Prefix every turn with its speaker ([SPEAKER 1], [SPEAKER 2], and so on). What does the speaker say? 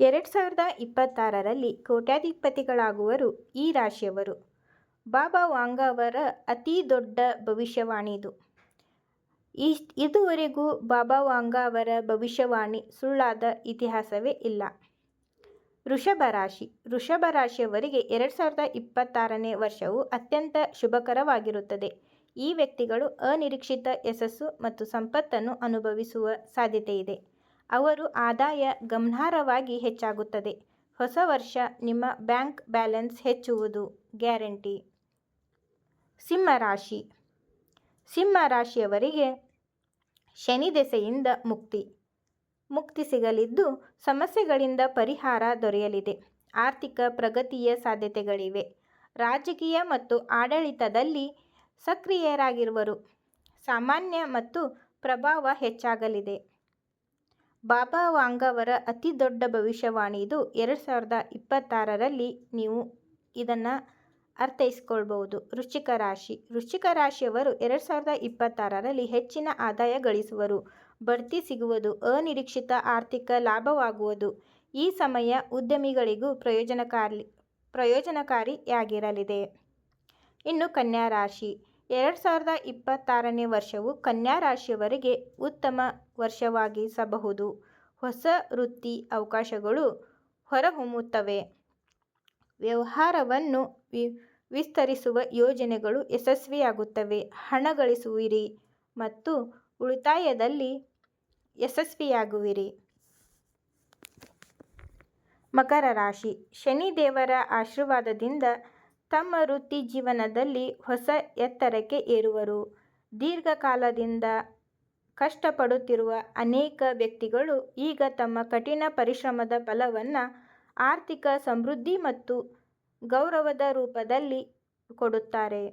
[SPEAKER 1] ಎರಡು ಸಾವಿರದ ಇಪ್ಪತ್ತಾರರಲ್ಲಿ ಕೋಟ್ಯಾಧಿಪತಿಗಳಾಗುವರು ಈ ರಾಶಿಯವರು. ಬಾಬಾ ವಾಂಗ ಅವರ ಅತಿ ದೊಡ್ಡ ಭವಿಷ್ಯವಾಣಿಯಿದು. ಇದುವರೆಗೂ ಬಾಬಾ ವಾಂಗ ಅವರ ಭವಿಷ್ಯವಾಣಿ ಸುಳ್ಳಾದ ಇತಿಹಾಸವೇ ಇಲ್ಲ. ವೃಷಭ ರಾಶಿ: ವೃಷಭ ರಾಶಿಯವರಿಗೆ ಎರಡು ಸಾವಿರದ ಇಪ್ಪತ್ತಾರನೇ ವರ್ಷವು ಅತ್ಯಂತ ಶುಭಕರವಾಗಿರುತ್ತದೆ. ಈ ವ್ಯಕ್ತಿಗಳು ಅನಿರೀಕ್ಷಿತ ಯಶಸ್ಸು ಮತ್ತು ಸಂಪತ್ತನ್ನು ಅನುಭವಿಸುವ ಸಾಧ್ಯತೆಯಿದೆ. ಅವರ ಆದಾಯ ಗಮನಾರ್ಹವಾಗಿ ಹೆಚ್ಚಾಗುತ್ತದೆ. ಹೊಸ ವರ್ಷ ನಿಮ್ಮ ಬ್ಯಾಂಕ್ ಬ್ಯಾಲೆನ್ಸ್ ಹೆಚ್ಚುವುದು ಗ್ಯಾರಂಟಿ. ಸಿಂಹ ರಾಶಿ: ಸಿಂಹ ರಾಶಿಯವರಿಗೆ ಶನಿ ದೆಸೆಯಿಂದ ಮುಕ್ತಿ. ಮುಕ್ತಿ ಸಿಗಲಿದ್ದು, ಸಮಸ್ಯೆಗಳಿಂದ ಪರಿಹಾರ ದೊರೆಯಲಿದೆ. ಆರ್ಥಿಕ ಪ್ರಗತಿಯ ಸಾಧ್ಯತೆಗಳಿವೆ. ರಾಜಕೀಯ ಮತ್ತು ಆಡಳಿತದಲ್ಲಿ ಸಕ್ರಿಯರಾಗಿರುವರು. ಸಾಮಾನ್ಯ ಮತ್ತು ಪ್ರಭಾವ ಹೆಚ್ಚಾಗಲಿದೆ. ಬಾಬಾ ವಾಂಗ್ ಅವರ ಅತಿ ದೊಡ್ಡ ಭವಿಷ್ಯವಾಣಿ ಇದು ಎರಡು ಸಾವಿರದ ಇಪ್ಪತ್ತಾರರಲ್ಲಿ ನೀವು ಇದನ್ನು ಅರ್ಥೈಸಿಕೊಳ್ಳಬಹುದು. ವೃಶ್ಚಿಕ ರಾಶಿ: ವೃಶ್ಚಿಕ ರಾಶಿಯವರು ಎರಡು ಸಾವಿರದ ಇಪ್ಪತ್ತಾರರಲ್ಲಿ ಹೆಚ್ಚಿನ ಆದಾಯ ಗಳಿಸುವರು. ಬಡ್ತಿ ಸಿಗುವುದು. ಅನಿರೀಕ್ಷಿತ ಆರ್ಥಿಕ ಲಾಭವಾಗುವುದು. ಈ ಸಮಯ ಉದ್ಯಮಿಗಳಿಗೂ ಪ್ರಯೋಜನಕಾರಿ, ಪ್ರಯೋಜನಕಾರಿಯಾಗಿರಲಿದೆ. ಇನ್ನು ಕನ್ಯಾ ರಾಶಿ: ಎರಡು ಸಾವಿರದ ಇಪ್ಪತ್ತಾರನೇ ವರ್ಷವು ಕನ್ಯಾ ರಾಶಿಯವರಿಗೆ ಉತ್ತಮ ವರ್ಷವಾಗಿಸಬಹುದು. ಹೊಸ ವೃತ್ತಿ ಅವಕಾಶಗಳು ಹೊರಹೊಮ್ಮುತ್ತವೆ. ವ್ಯವಹಾರವನ್ನು ವಿಸ್ತರಿಸುವ ಯೋಜನೆಗಳು ಯಶಸ್ವಿಯಾಗುತ್ತವೆ. ಹಣ ಗಳಿಸುವಿರಿ ಮತ್ತು ಉಳಿತಾಯದಲ್ಲಿ ಯಶಸ್ವಿಯಾಗುವಿರಿ. ಮಕರ ರಾಶಿ: ಶನಿ ದೇವರ ಆಶೀರ್ವಾದದಿಂದ ತಮ್ಮ ವೃತ್ತಿಜೀವನದಲ್ಲಿ ಹೊಸ ಎತ್ತರಕ್ಕೆ ಏರುವರು. ದೀರ್ಘಕಾಲದಿಂದ ಕಷ್ಟಪಡುತ್ತಿರುವ ಅನೇಕ ವ್ಯಕ್ತಿಗಳು ಈಗ ತಮ್ಮ ಕಠಿಣ ಪರಿಶ್ರಮದ ಫಲವನ್ನು ಆರ್ಥಿಕ ಸಮೃದ್ಧಿ ಮತ್ತು ಗೌರವದ ರೂಪದಲ್ಲಿ ಕೊಡುತ್ತಾರೆ.